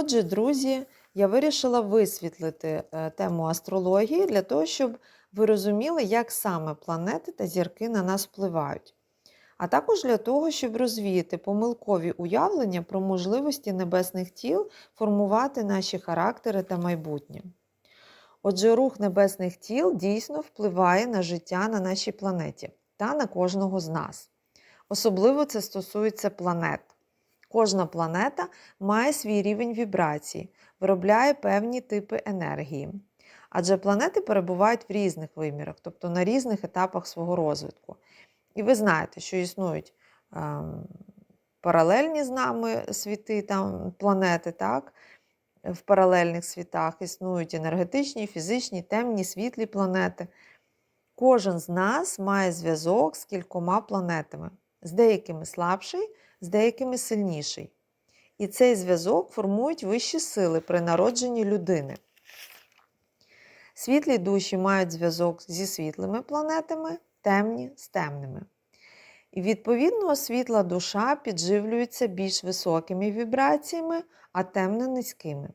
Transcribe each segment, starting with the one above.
Отже, друзі, я вирішила висвітлити е, тему астрології для того, щоб ви розуміли, як саме планети та зірки на нас впливають. А також для того, щоб розвіяти помилкові уявлення про можливості небесних тіл формувати наші характери та майбутнє. Отже, рух небесних тіл дійсно впливає на життя на нашій планеті та на кожного з нас. Особливо це стосується планет. Кожна планета має свій рівень вібрації, виробляє певні типи енергії. Адже планети перебувають в різних вимірах, тобто на різних етапах свого розвитку. І ви знаєте, що існують е, паралельні з нами світи, там, планети, так? в паралельних світах існують енергетичні, фізичні, темні, світлі планети. Кожен з нас має зв'язок з кількома планетами, з деякими слабший, з деякими сильніший. І цей зв'язок формують вищі сили при народженні людини. Світлі душі мають зв'язок зі світлими планетами, темні з темними. І відповідно світла душа підживлюється більш високими вібраціями, а темна низькими.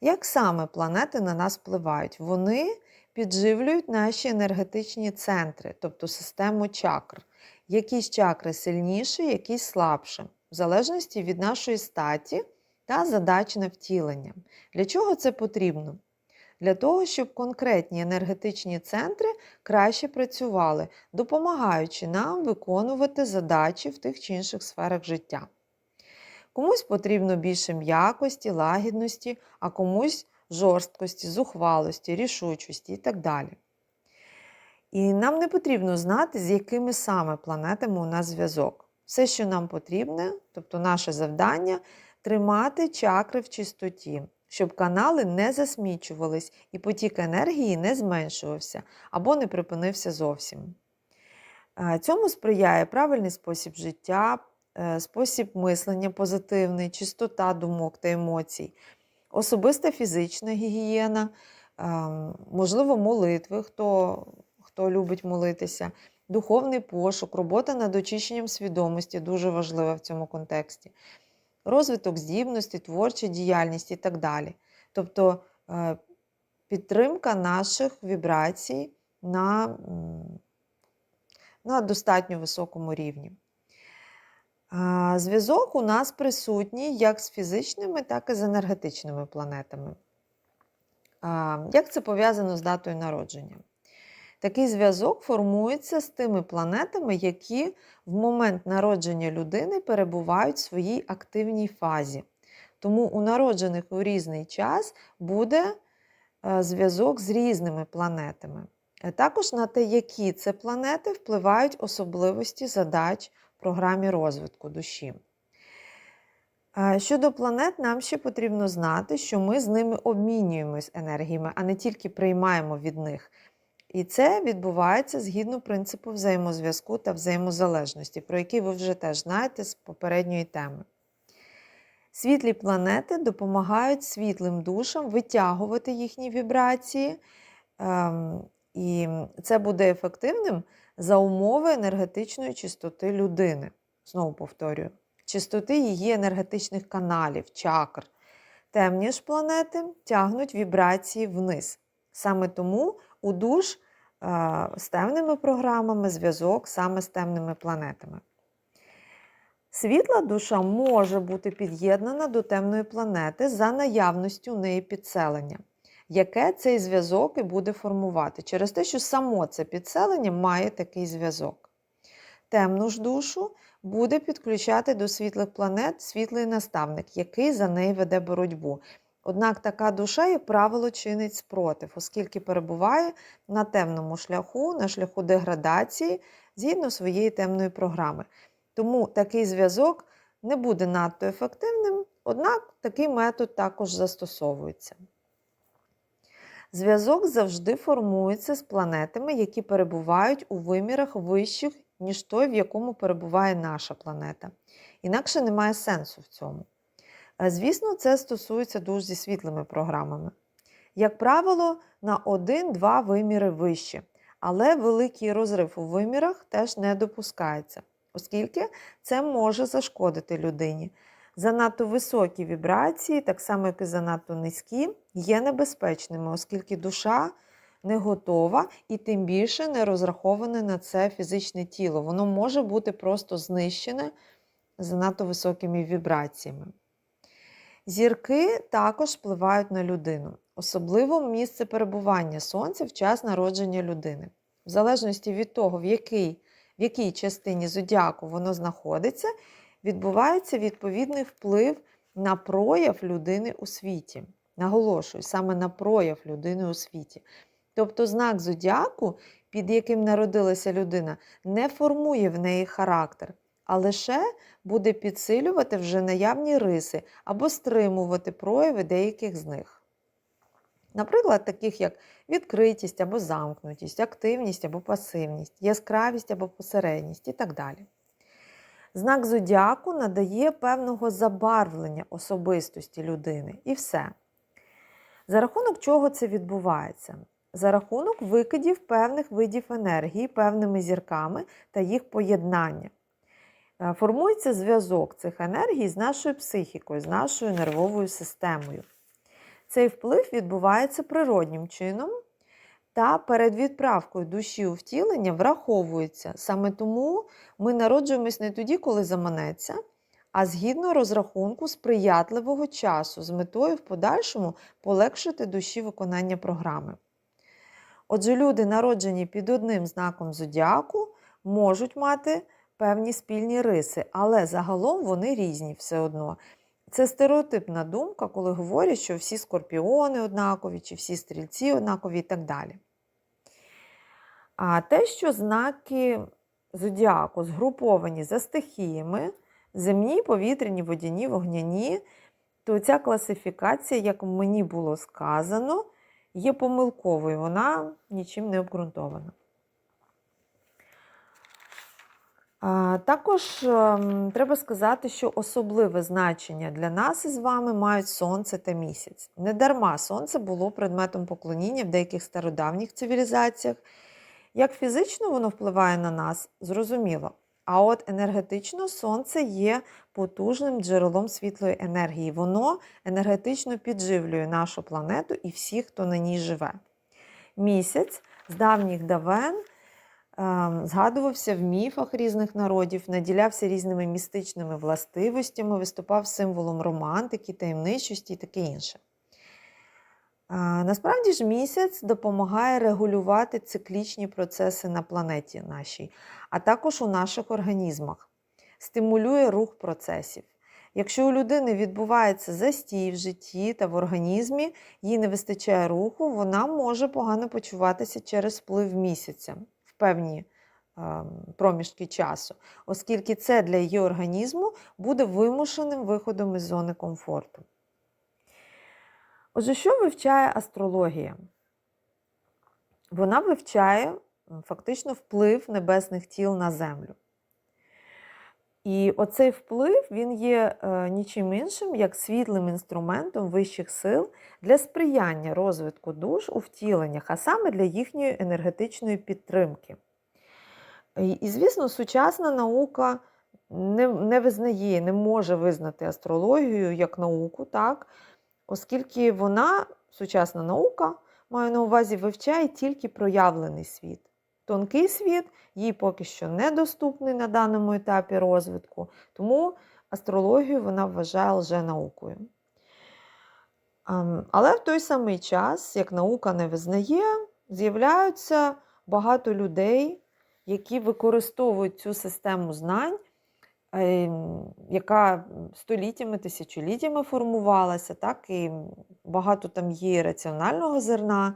Як саме планети на нас впливають? Вони підживлюють наші енергетичні центри, тобто систему чакр. Якісь чакри сильніші, якісь слабші, в залежності від нашої статі та задач на втілення. Для чого це потрібно? Для того, щоб конкретні енергетичні центри краще працювали, допомагаючи нам виконувати задачі в тих чи інших сферах життя. Комусь потрібно більше м'якості, лагідності, а комусь жорсткості, зухвалості, рішучості і так далі. І нам не потрібно знати, з якими саме планетами у нас зв'язок. Все, що нам потрібне, тобто наше завдання, тримати чакри в чистоті, щоб канали не засмічувались і потік енергії не зменшувався або не припинився зовсім. Цьому сприяє правильний спосіб життя, е, спосіб мислення позитивний, чистота думок та емоцій, особиста фізична гігієна, ем, можливо, молитви, хто, хто любить молитися, духовний пошук, робота над очищенням свідомості дуже важлива в цьому контексті, розвиток здібності, творча діяльність і так далі. Тобто е, підтримка наших вібрацій на, на достатньо високому рівні. Зв'язок у нас присутній як з фізичними, так і з енергетичними планетами. Як це пов'язано з датою народження? Такий зв'язок формується з тими планетами, які в момент народження людини перебувають в своїй активній фазі. Тому у народжених у різний час буде е, зв'язок з різними планетами. Е, також на те, які це планети впливають особливості задач в програмі розвитку душі. Е, щодо планет, нам ще потрібно знати, що ми з ними обмінюємось енергіями, а не тільки приймаємо від них. І це відбувається згідно принципу взаємозв'язку та взаємозалежності, про який ви вже теж знаєте з попередньої теми. Світлі планети допомагають світлим душам витягувати їхні вібрації, ем, і це буде ефективним за умови енергетичної чистоти людини. Знову повторюю, чистоти її енергетичних каналів, чакр. Темні ж планети тягнуть вібрації вниз. Саме тому у душ з темними програмами зв'язок саме з темними планетами. Світла душа може бути під'єднана до темної планети за наявністю неї підселення, яке цей зв'язок і буде формувати через те, що само це підселення має такий зв'язок. Темну ж душу буде підключати до світлих планет світлий наставник, який за неї веде боротьбу. Однак така душа, як правило, чинить спротив, оскільки перебуває на темному шляху, на шляху деградації згідно своєї темної програми. Тому такий зв'язок не буде надто ефективним, однак такий метод також застосовується. Зв'язок завжди формується з планетами, які перебувають у вимірах вищих, ніж той, в якому перебуває наша планета. Інакше немає сенсу в цьому. Звісно, це стосується дуже зі світлими програмами. Як правило, на 1-2 виміри вище, але великий розрив у вимірах теж не допускається, оскільки це може зашкодити людині, Занадто високі вібрації, так само як і занадто низькі, є небезпечними, оскільки душа не готова і тим більше не розраховане на це фізичне тіло. Воно може бути просто знищене занадто високими вібраціями. Зірки також впливають на людину, особливо місце перебування сонця в час народження людини. В залежності від того, в який, в якій частині зодіаку воно знаходиться, відбувається відповідний вплив на прояв людини у світі. Наголошую, саме на прояв людини у світі. Тобто знак зодіаку, під яким народилася людина, не формує в неї характер, а лише буде підсилювати вже наявні риси або стримувати прояви деяких з них. Наприклад, таких як відкритість або замкнутість, активність або пасивність, яскравість або посередність і так далі. Знак зодіаку надає певного забарвлення особистості людини і все. За рахунок чого це відбувається? За рахунок викидів певних видів енергії певними зірками та їх поєднання. Е, Формується зв'язок цих енергій з нашою психікою, з нашою нервовою системою. Цей вплив відбувається природнім чином та перед відправкою душі у втілення враховується. Саме тому ми народжуємось не тоді, коли заманеться, а згідно розрахунку сприятливого часу з метою в подальшому полегшити душі виконання програми. Отже, люди, народжені під одним знаком зодіаку, можуть мати певні спільні риси, але загалом вони різні все одно. Це стереотипна думка, коли говорять, що всі скорпіони однакові, чи всі стрільці однакові і так далі. А те, що знаки зодіаку згруповані за стихіями, земні, повітряні, водяні, вогняні, то ця класифікація, як мені було сказано, є помилковою, вона нічим не обґрунтована. А, Також ем, треба сказати, що особливе значення для нас із вами мають сонце та місяць. Недарма сонце було предметом поклоніння в деяких стародавніх цивілізаціях. Як фізично воно впливає на нас, зрозуміло. А от енергетично сонце є потужним джерелом світлої енергії. Воно енергетично підживлює нашу планету і всіх, хто на ній живе. Місяць з давніх давен згадувався в міфах різних народів, наділявся різними містичними властивостями, виступав символом романтики, таємничості і таке інше. Насправді ж місяць допомагає регулювати циклічні процеси на планеті нашій, а також у наших організмах, стимулює рух процесів. Якщо у людини відбувається застій в житті та в організмі, їй не вистачає руху, вона може погано почуватися через вплив місяця певні проміжки часу, оскільки це для її організму буде вимушеним виходом із зони комфорту. Отже, що вивчає астрологія? Вона вивчає фактично вплив небесних тіл на Землю. І оцей вплив він є е, нічим іншим, як світлим інструментом вищих сил для сприяння розвитку душ у втіленнях, а саме для їхньої енергетичної підтримки. І, звісно, сучасна наука не, не визнає, не може визнати астрологію як науку, так? оскільки вона, сучасна наука, маю на увазі, вивчає тільки проявлений світ. Тонкий світ їй поки що недоступний на даному етапі розвитку, тому астрологію вона вважає лженаукою. Ем, Але в той самий час, як наука не визнає, з'являються багато людей, які використовують цю систему знань Ем, яка століттями, тисячоліттями формувалася, так, і багато там є раціонального зерна,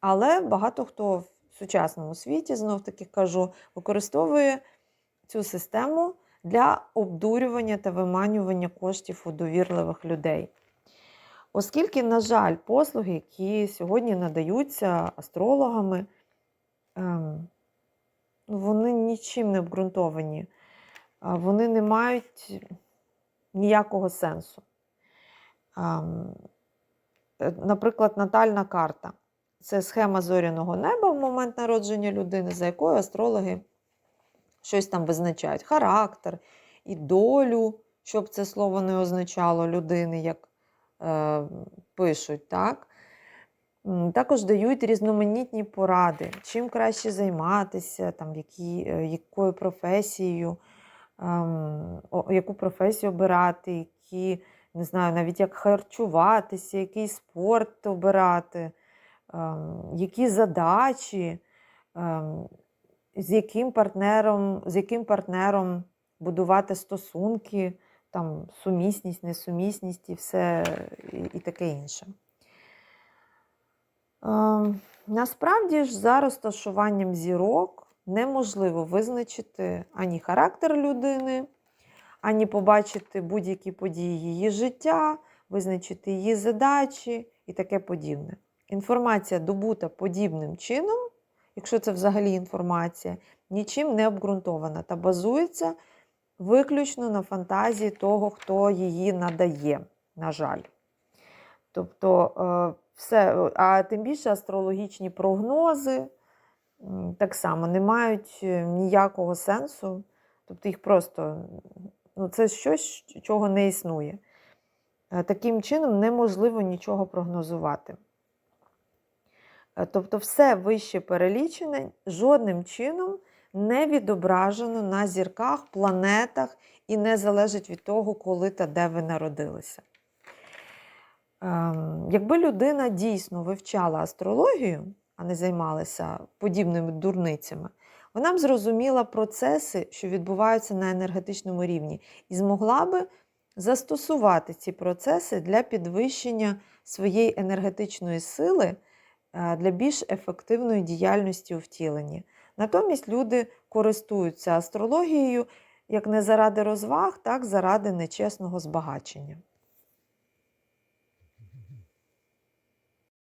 але багато хто сучасному світі, знов таки кажу, використовує цю систему для обдурювання та виманювання коштів у довірливих людей. Оскільки, на жаль, послуги, які сьогодні надаються астрологами, ем, вони нічим не обґрунтовані вони не мають ніякого сенсу. Е, наприклад, натальна карта це схема зоряного неба в момент народження людини, за якою астрологи щось там визначають: характер і долю, що б це слово не означало людини, як е, пишуть, так? Також дають різноманітні поради, чим краще займатися, там, які, е, якою професією, ем, яку професію обирати, які, не знаю, навіть як харчуватися, який спорт обирати, які задачі, ем, з яким партнером, з яким партнером будувати стосунки, там, сумісність, несумісність і все і, і таке інше. Ем, Насправді ж за розташуванням зірок неможливо визначити ані характер людини, ані побачити будь-які події її життя, визначити її задачі і таке подібне. Інформація добута подібним чином, якщо це взагалі інформація, нічим не обґрунтована та базується виключно на фантазії того, хто її надає, на жаль. Тобто, е, все, а тим більше астрологічні прогнози так само не мають е, ніякого сенсу. Тобто їх просто ну, це щось, чого не існує. Е, Таким чином неможливо нічого прогнозувати. Е, Тобто, все вище перелічене жодним чином не відображено на зірках, планетах і не залежить від того, коли та де ви народилися. Ем, Якби людина дійсно вивчала астрологію, а не займалася подібними дурницями, вона б зрозуміла процеси, що відбуваються на енергетичному рівні, і змогла би застосувати ці процеси для підвищення своєї енергетичної сили для більш ефективної діяльності у втіленні. Натомість люди користуються астрологією як не заради розваг, так заради нечесного збагачення.